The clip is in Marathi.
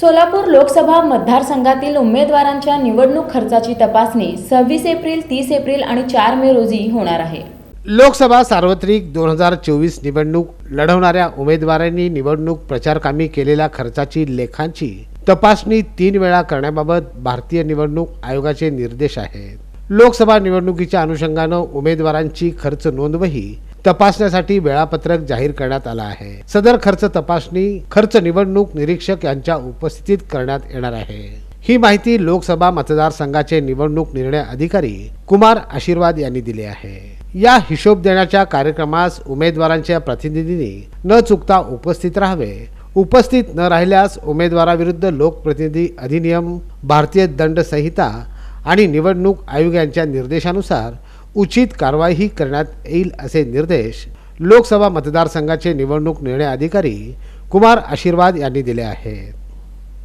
सोलापूर लोकसभा मतदारसंघातील उमेदवारांच्या निवडणूक खर्चाची तपासणी सव्वीस एप्रिल तीस एप्रिल आणि चार मे रोजी होणार आहे. लोकसभा सार्वत्रिक दोन हजार चोवीस निवडणूक लढवणाऱ्या उमेदवारांनी निवडणूक प्रचारकामी केलेल्या खर्चाची लेखांची तपासणी तीन वेळा करण्याबाबत भारतीय निवडणूक आयोगाचे निर्देश आहेत. लोकसभा निवडणुकीच्या अनुषंगानं उमेदवारांची खर्च नोंदवही तपासण्यासाठी वेळापत्रक जाहीर करण्यात आलं आहे. सदर खर्च तपासणी खर्च निवडणूक निरीक्षक यांच्या उपस्थितीत करण्यात येणार आहे. ही माहिती लोकसभा मतदारसंघाचे निवडणूक निर्णय अधिकारी कुमार आशीर्वाद यांनी दिली आहे. या हिशोब देण्याच्या कार्यक्रमास उमेदवारांच्या प्रतिनिधींनी न चुकता उपस्थित राहावे उपस्थित न राहिल्यास उमेदवाराविरुद्ध लोकप्रतिनिधी अधिनियम भारतीय दंड संहिता आणि निवडणूक आयोग यांच्या निर्देशानुसार उचित कारवाईही करण्यात येईल असे निर्देश लोकसभा मतदारसंघाचे निवडणूक निर्णय अधिकारी कुमार आशीर्वाद यांनी दिले आहेत.